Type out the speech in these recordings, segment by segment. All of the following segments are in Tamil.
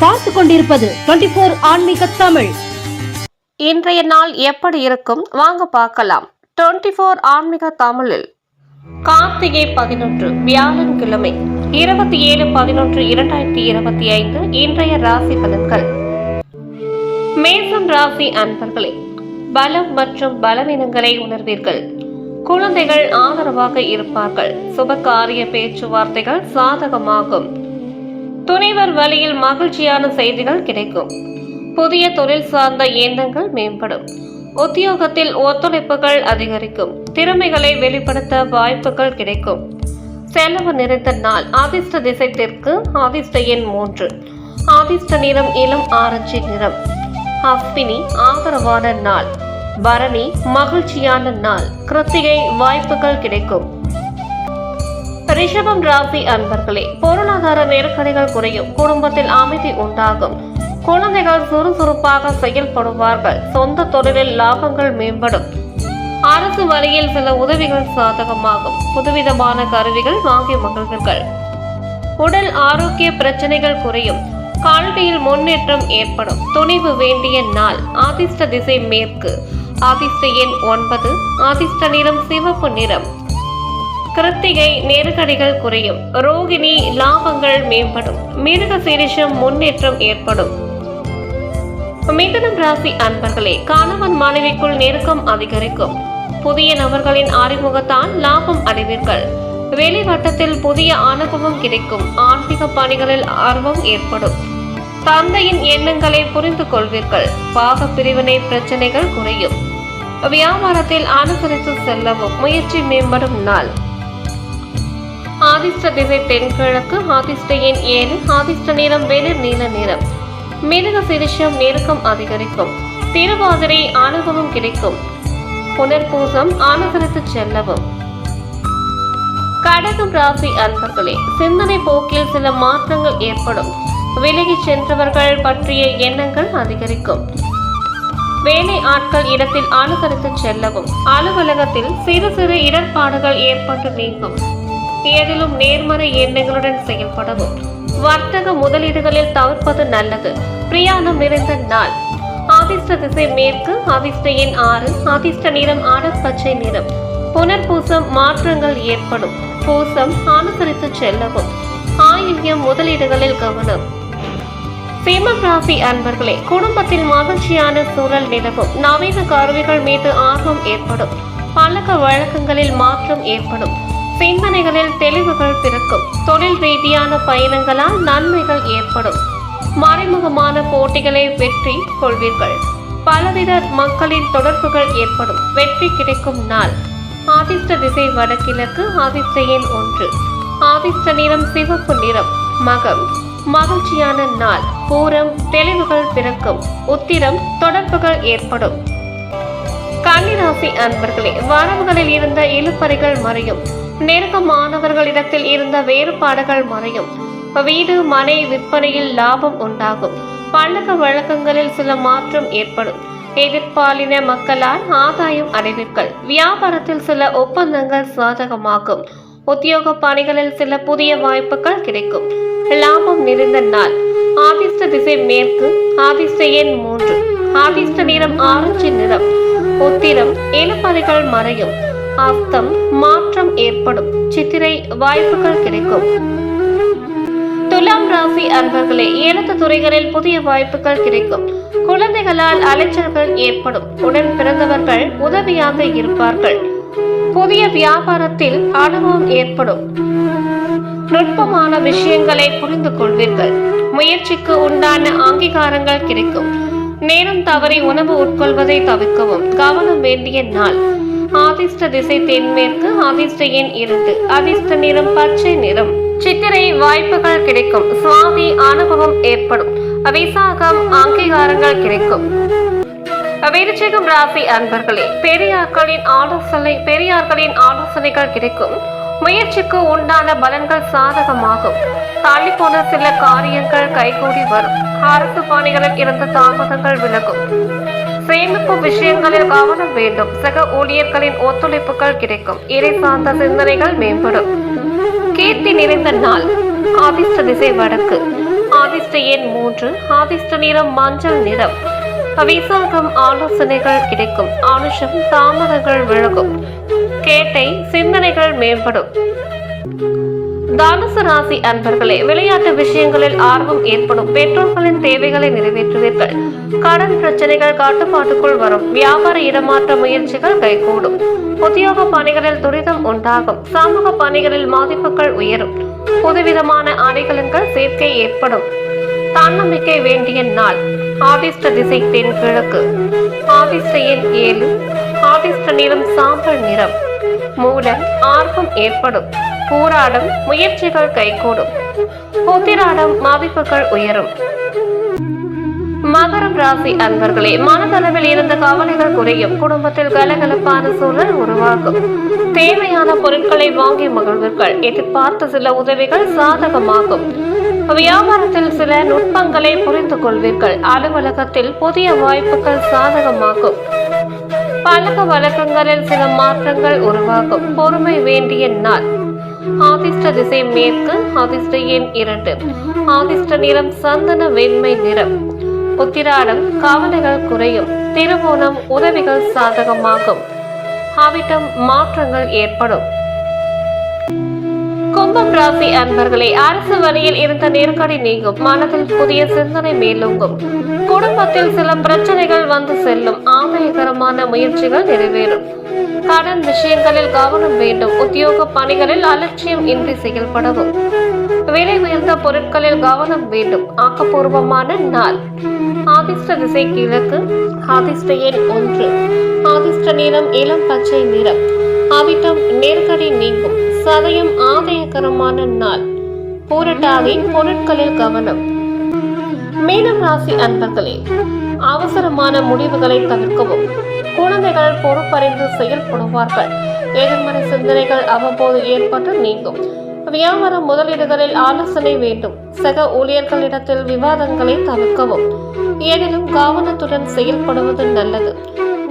பார்த்து கொண்டிருப்பது டுவெண்டி போர் ஆன்மீக தமிழ். இன்றைய நாள் எப்படி இருக்கும்? வாங்க பார்க்கலாம். டுவெண்ட்டி ஃபோர் ஆன்மீக தமிழில். கார்த்திகை பதினொன்று வியாழன்கிழமை இருபத்தி ஏழு பதினொன்று இரண்டாயிரத்தி இருபத்தி ஐந்து இன்றைய ராசி பலன்கள். மேசம் ராசி அன்பர்களே பலம் மற்றும் பலவீனங்களை உணர்வீர்கள். குழந்தைகள் ஆதரவாக இருப்பார்கள். சுபகாரிய பேச்சுவார்த்தைகள் சாதகமாகும். துணைவர் வழியில் மகிழ்ச்சியான செய்திகள் கிடைக்கும். புதிய தொழில் சார்ந்த எண்ணங்கள் மேம்படும். உத்தியோகத்தில் ஒத்துழைப்புகள் அதிகரிக்கும். திறமைகளை வெளிப்படுத்த வாய்ப்புகள் கிடைக்கும். செலவு நிறைந்த நாள் ஆதிஷ்ட திசை தெற்கு ஆதிஷ்ட எண் மூன்று. ஆதிஷ்ட நிறம் இளம் ஆரஞ்சு நிறம். அஸ்வினி ஆதரவான நாள். பரணி மகிழ்ச்சியான நாள். கிருத்திகை வாய்ப்புகள் கிடைக்கும். ரிஷபம் ராசி அன்பர்களே பொருளாதார நெருக்கடிகள் குறையும் குடும்பத்தில் அமைதி உண்டாகும். குழந்தைகள் சுறுசுறுப்பாக செயல்படுவார்கள் சொந்த தொழிலில் லாபங்கள் மேம்படும். அரசு வழியில் சில உதவிகள் சாதகமாகும் புதுவிதமான கருவிகள் வாங்கி மகிழ்வீர்கள். உடல் ஆரோக்கிய பிரச்சனைகள் குறையும் கல்வியில் முன்னேற்றம் ஏற்படும். துணிவு வேண்டிய நாள் அதிர்ஷ்ட திசை மேற்கு. அதிர்ஷ்ட எண் ஒன்பது அதிர்ஷ்ட நிறம் சிவப்பு நிறம். கிருத்திகை நெருக்கடிகள் குறையும். ரோகிணி லாபங்கள் மேம்படும். மிருக சீரிஷம் முன்னேற்றம் ஏற்படும். மிதனம் ராசி அன்பர்களே கணவன் மனைவிக்குள் நெருக்கம் அதிகரிக்கும். புதிய நபர்களின் அறிமுகத்தால் லாபம் அடைவீர்கள். வெளிவட்டத்தில் புதிய அனுபவம் கிடைக்கும். ஆன்மீக பணிகளில் ஆர்வம் ஏற்படும். தந்தையின் எண்ணங்களை புரிந்து கொள்வீர்கள். பாக பிரிவினை பிரச்சனைகள் குறையும். வியாபாரத்தில் அனுசரித்து செல்லவும் முயற்சி மேம்படும் நாள். ஆதிஷ்ட திசை தென்கிழக்கு ஆதிஷ்ட எண் ஏழு ஆதிஷ்ட நிறம் வெளிர் நீல நிறம். மிருக சிரிஷம் நெருக்கம் அதிகரிக்கும். திருவாதிரை அனுபவம் கிடைக்கும். புனர்பூசம் அனுசரித்து செல்லவும். கடகம் ராசி அன்பர்களே சிந்தனை போக்கில் சில மாற்றங்கள் ஏற்படும். விலகி சென்றவர்கள் பற்றிய எண்ணங்கள் அதிகரிக்கும். வேலை ஆட்கள் இடத்தில் அனுசரித்து செல்லவும். அலுவலகத்தில் சிறு சிறு இடர்பாடுகள் ஏற்பட்டு நீங்கும். எதிலும் நேர்மறை எண்ணங்களுடன் செயல்படவும். வர்த்தக முதலீடுகளில் தவிர்ப்பது நல்லது. பிரயாணம் நிறைந்த நாள். அதிர்ஷ்ட திசை மேற்கு அதிர்ஷ்ட எண் ஆறு அதிர்ஷ்ட நிறம் ஆடர் பச்சை நிறம். புனர்பூசம் மாற்றங்கள் ஏற்படும். பூசம் அனுசரித்து செல்லவும். ஆயுள்யம் முதலீடுகளில் கவனம். சிம்மம் ராசி அன்பர்களே குடும்பத்தில் மகிழ்ச்சியான சூழல் நிலவும். நவீன கருவிகள் மீது ஆர்வம் ஏற்படும். பழக்க வழக்கங்களில் மாற்றம் ஏற்படும். சிந்தனைகளில் தெளிவுகள் பிறக்கும். தொழில் ரீதியான பயணங்களால் நன்மைகள் ஏற்படும். மறைமுகமான போட்டிகளை வெற்றி கொள்வீர்கள். பலவித மக்களின் தொடர்புகள் ஏற்படும். வெற்றி கிடைக்கும் நாள். ஆதிஷ்ட திசை வடகிழக்கு ஆதிஷ்ட எண் ஒன்று. ஆதிஷ்ட நிறம் சிவப்பு நிறம் மகம். மகிழ்ச்சியான நாள். பூரம் தெளிவுகள் பிறக்கும். உத்திரம் தொடர்புகள் ஏற்படும். கன்னிராசி அன்பர்களே வரவுகளில் இருந்த இழுப்பறைகள் மறையும். நெருக்கமானவர்களிடத்தில் இருந்த வேறுபாடுகள் மறையும். வீடு மனை விற்பனையில் லாபம் உண்டாகும். பழக்க வழக்கங்களில் சில மாற்றம் ஏற்படும். எதிர்பாலின மக்களால் ஆதாயம் அடைவீர்கள். வியாபாரத்தில் சில ஒப்பந்தங்கள் சாதகமாகும். உத்தியோக பணிகளில் சில புதிய வாய்ப்புகள் கிடைக்கும். லாபம் நிறைந்த நாள். ஆதிஷ்ட திசை மேற்கு ஆதிஷ்ட எண் மூன்று. ஆதிஷ்ட நிறம் ஆரஞ்சு நிறம். உத்திரம் இழுப்பறைகள் மறையும். அர்த்தம் மாற்றம் ஏற்படும். சித்திரை வாய்ப்புகள் கிடைக்கும். துலாம் ராசி அன்பர்களே எழுத்து துறைகளில் புதிய வாய்ப்புகள் கிடைக்கும். குழந்தைகளால் அலைச்சல்கள் ஏற்படும். உடன் பிறந்தவர்கள் உதவியாக இருப்பார்கள். புதிய வியாபாரத்தில் அனுபவம் ஏற்படும். நுட்பமான விஷயங்களை புரிந்து கொள்வீர்கள். முயற்சிக்கு உண்டான அங்கீகாரங்கள் கிடைக்கும். நேரம் தவறி உணவு உட்கொள்வதை தவிர்க்கவும் கவனம் வேண்டிய நாள். ஆதிஷ்ட திசை தென்மேற்கு ஆதிஷ்ட எண் இரண்டு அதிர்ஷ்ட நிறம் பச்சை நிறம். சித்திரை வாய்ப்புகள் கிடைக்கும். சுவாதி அனுபவம் ஏற்படும். விசாகம் அங்கீகாரங்கள் கிடைக்கும். விருச்சிகம் ராசி அன்பர்களே பெரியார்களின் ஆலோசனை பெரியார்களின் ஆலோசனைகள் கிடைக்கும். முயற்சிக்கு உண்டான பலன்கள் சாதகமாகும். தள்ளி போன சில காரியங்கள் கைகூடி வரும். அரசு பணிகளில் இருந்த தாமதங்கள் விலகும். சேமிப்பு விஷயங்களில் கவனம் வேண்டும். சக ஊழியர்களின் ஒத்துழைப்புகள் கிடைக்கும். இறை சார்ந்த சிந்தனைகள் மேம்படும். கீர்த்தி நிறைந்த நாள். ஆதிஷ்ட திசை வடக்கு. ஆதிஷ்ட எண் மூன்று. ஆதிஷ்ட நிறம் மஞ்சள் நிறம். விசாகம் ஆலோசனைகள் கிடைக்கும். ஆனுஷம் தாமதங்கள் விலகும். கேட்டை சிந்தனைகள் மேம்படும். தனுசு ராசி அன்பர்களே விளையாட்டு விஷயங்களில் ஆர்வம் ஏற்படும் பெற்றோர்களின் தேவைகளை நிறைவேற்றுவீர்கள். கடன் பிரச்சனைகள் கட்டுப்பாட்டுக்குள் வரும். வியாபார இடமாற்ற முயற்சிகள் கைகூடும். உத்தியோக பணிகளில் துரிதம் உண்டாகும். சமூக பணிகளில் மதிப்புகள் உயரும். புதுவிதமான அணிகலன்கள் சேர்க்கை ஏற்படும். தன்னம்பிக்கை வேண்டிய நாள். ஆதிஷ்ட திசை தென்கிழக்கு ஆதிஷ்ட எண் ஏழு. ஆதிஷ்ட நிறம் சாம்பல் நிறம். மூலம் ஆர்வம் ஏற்படும். போராடும் முயற்சிகள் கைகூடும். உத்திராடம் மதிப்புகள் உயரும். மகரம் ராசி அன்பர்களே மனதளவில் இருந்த கவலைகள் குறையும். குடும்பத்தில் கலகலப்பான சூழல் உருவாகும். தேவையான பொருட்களை வாங்கி மகிழ்வீர்கள். எதிர்பார்த்த சில உதவிகள் சாதகமாகும். வியாபாரத்தில் சில நுட்பங்களை புரிந்து கொள்வீர்கள். அலுவலகத்தில் புதிய வாய்ப்புகள் சாதகமாகும். பழக்க வழக்கங்களில் சில மாற்றங்கள் உருவாகும். பொறுமை வேண்டிய நாள். ஆதிஷ்ட திசை மேற்கு ஆதிஷ்ட எண் இரண்டு. ஆதிஷ்ட நிறம் சந்தன வெண்மை நிறம். உத்திராடம் கவலைகள் குறையும். திருமணம் உதவிகள் சாதகமாகும். ஆவிட்டம் மாற்றங்கள் ஏற்படும். கும்பம் ராசி அன்பர்களே அரசு வழியில் இருந்த நெருக்கடி நீங்கும். மனதில் புதிய சிந்தனை மேலோங்கும். குடும்பத்தில் சில பிரச்சனைகள் வந்து செல்லும். ஆதாயகரமான முயற்சிகள் நிறைவேறும். கடன் விஷயங்களில் கவனம் வேண்டும். உத்தியோக பணிகளில் அலட்சியம் இன்றி செயல்படவும். விலை உயர்ந்த பொருட்களில் கவனம் வேண்டும். ஆக்கப்பூர்வமான நாள். ஆதிஷ்ட திசை கிழக்கு. ஆதிஷ்ட எண் ஒன்று. ஆதிஷ்ட நிறம் இளம் பச்சை நிறம். அவிட்டம் நெருக்கடி நீங்கும். சதயம் ஆதாயகரமான நாள். பூரட்டாதி பொருட்களில் கவனம். மீனம் ராசி அன்பர்களே அவசரமான முடிவுகளை தவிர்க்கவும். குழந்தைகள் பொறுப்பறிந்து செயல்படுவார்கள். எதிர்மறை சிந்தனைகள் அவ்வப்போது ஏற்பட்டு நீங்கும். வியாபார முதலீடுகளில் ஆலோசனை வேண்டும். சக ஊழியர்களிடத்தில் விவாதங்களை தவிர்க்கவும். எனினும் கவனத்துடன் செயல்படுவது நல்லது.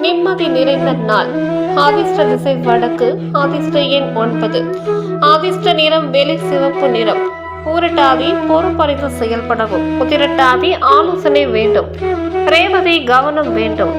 நிம்மதி நிறைந்த நாள். ஆதிஷ்ட திசை வடக்கு ஆதிஷ்ட எண் ஒன்பது. ஆதிஷ்ட நிறம் வெளி சிவப்பு நிறம். பூரட்டாதி பொறுப்பறிந்து செயல்படவும். உதிரட்டாதி ஆலோசனை வேண்டும். ரேவதி கவனம் வேண்டும்.